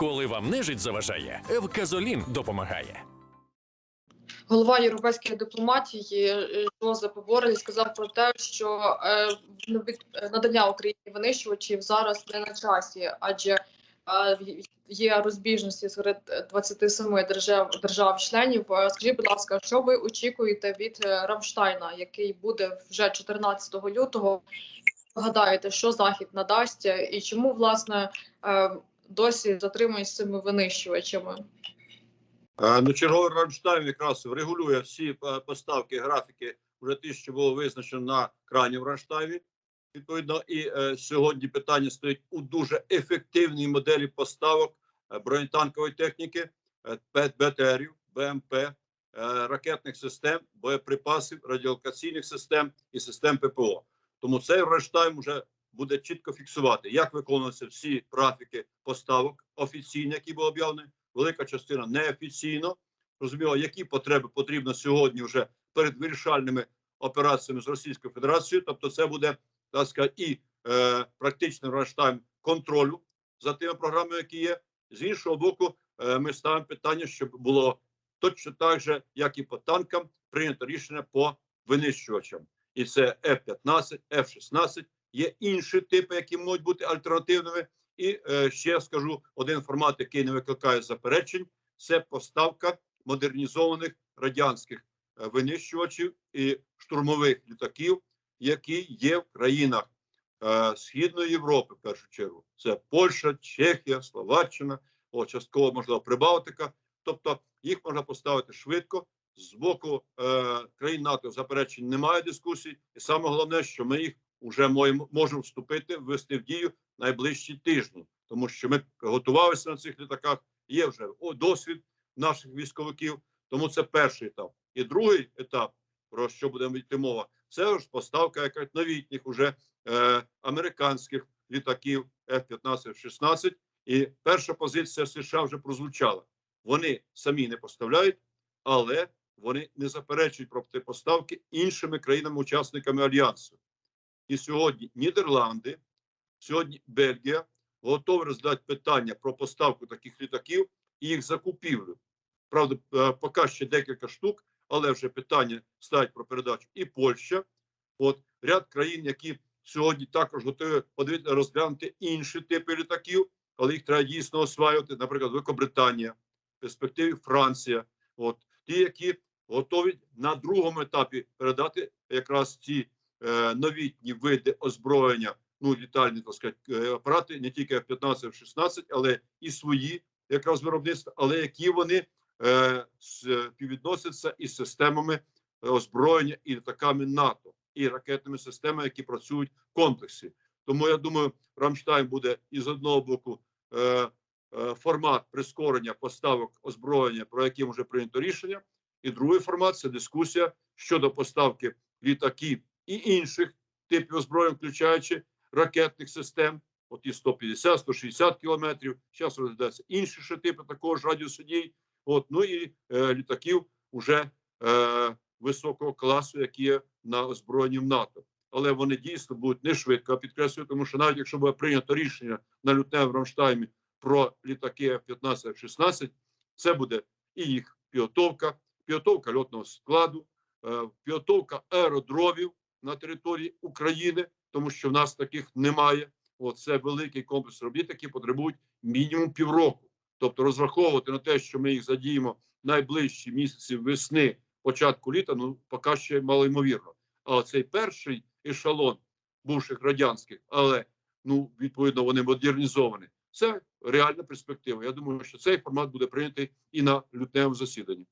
Коли вам нежить заважає, Евказолін допомагає. Голова європейської дипломатії е, Жозеп Борель сказав про те, що е, від- е, надання Україні винищувачів зараз не на часі, адже є розбіжності серед е, 27 держав держав-членів. Е, Скажіть, будь ласка, що ви очікуєте від Рамштайна, який буде вже 14 лютого? Гадаєте, що захід надасть і чому власне досі затримують з цими винищувачами? Ну, черговий Рамштайн якраз регулює всі е, поставки, графіки, вже ті, що було визначено на крані в Рамштайні. Відповідно, і е, сьогодні питання стоїть у дуже ефективній моделі поставок е, бронетанкової техніки, е, БТРів, БМП, е, ракетних систем, боєприпасів, радіолокаційних систем і систем ППО. Тому цей Рамштайн вже буде чітко фіксувати, як виконуються всі графіки поставок офіційні, які були об'явлені, велика частина неофіційно. Розуміло, які потреби потрібно сьогодні вже перед вирішальними операціями з Російською Федерацією. Тобто, це буде так сказати, і е, практичний Рамштайн контролю за тими програмами, які є. З іншого боку, е, ми ставимо питання, щоб було точно так же, як і по танкам, прийнято рішення по винищувачам. І це F-15, F-16. Є інші типи, які можуть бути альтернативними. І е, ще скажу один формат, який не викликає заперечень: це поставка модернізованих радянських е, винищувачів і штурмових літаків, які є в країнах е, Східної Європи, в першу чергу. Це Польща, Чехія, Словаччина, о, частково можливо Прибалтика. Тобто їх можна поставити швидко. З боку е, країн НАТО заперечень немає дискусій, і саме головне, що ми їх вже можемо, вступити, ввести в дію найближчі тижні, тому що ми готувалися на цих літаках. Є вже досвід наших військовиків. Тому це перший етап. І другий етап, про що будемо йти мова, це ж поставка якась новітніх уже е, американських літаків F-15-16. І перша позиція США вже прозвучала. Вони самі не поставляють, але вони не заперечують проти поставки іншими країнами-учасниками альянсу. І сьогодні Нідерланди, сьогодні Бельгія готові розглядати питання про поставку таких літаків і їх закупівлю. Правда, е, поки ще декілька штук, але вже питання ставить про передачу і Польща. От ряд країн, які сьогодні також готові подивитися, розглянути інші типи літаків, але їх треба дійсно осваювати, наприклад, Великобританія, в перспективі Франція. От ті, які готові на другому етапі передати якраз ці новітні види озброєння, ну літальні так сказати, е, апарати, не тільки F-15, F-16, але і свої якраз виробництва, але які вони е, співвідносяться із системами е, озброєння і літаками НАТО, і ракетними системами, які працюють в комплексі. Тому я думаю, Рамштайн буде із одного боку е, е, формат прискорення поставок озброєння, про які вже прийнято рішення, і другий формат це дискусія щодо поставки літаків і інших типів озброєнь, включаючи ракетних систем. От і 150-160 кілометрів. Зараз розглядаються інші ще типи такого радіусу дій. От ну і е, літаків уже е, високого класу, які є на озброєнні в НАТО. Але вони дійсно будуть не швидко підкреслюю, тому що навіть якщо буде прийнято рішення на лютневому Рамштаймі про літаки F-15, F-16, це буде і їх підготовка, підготовка льотного складу, е, підготовка аеродромів на території України, тому що в нас таких немає. От це великий комплекс робіт, які потребують мінімум півроку. Тобто розраховувати на те, що ми їх задіємо найближчі місяці весни, початку літа, ну поки ще малоймовірно. А цей перший ешелон бувших радянських, але ну відповідно вони модернізовані. Це реальна перспектива. Я думаю, що цей формат буде прийнятий і на лютневому засіданні.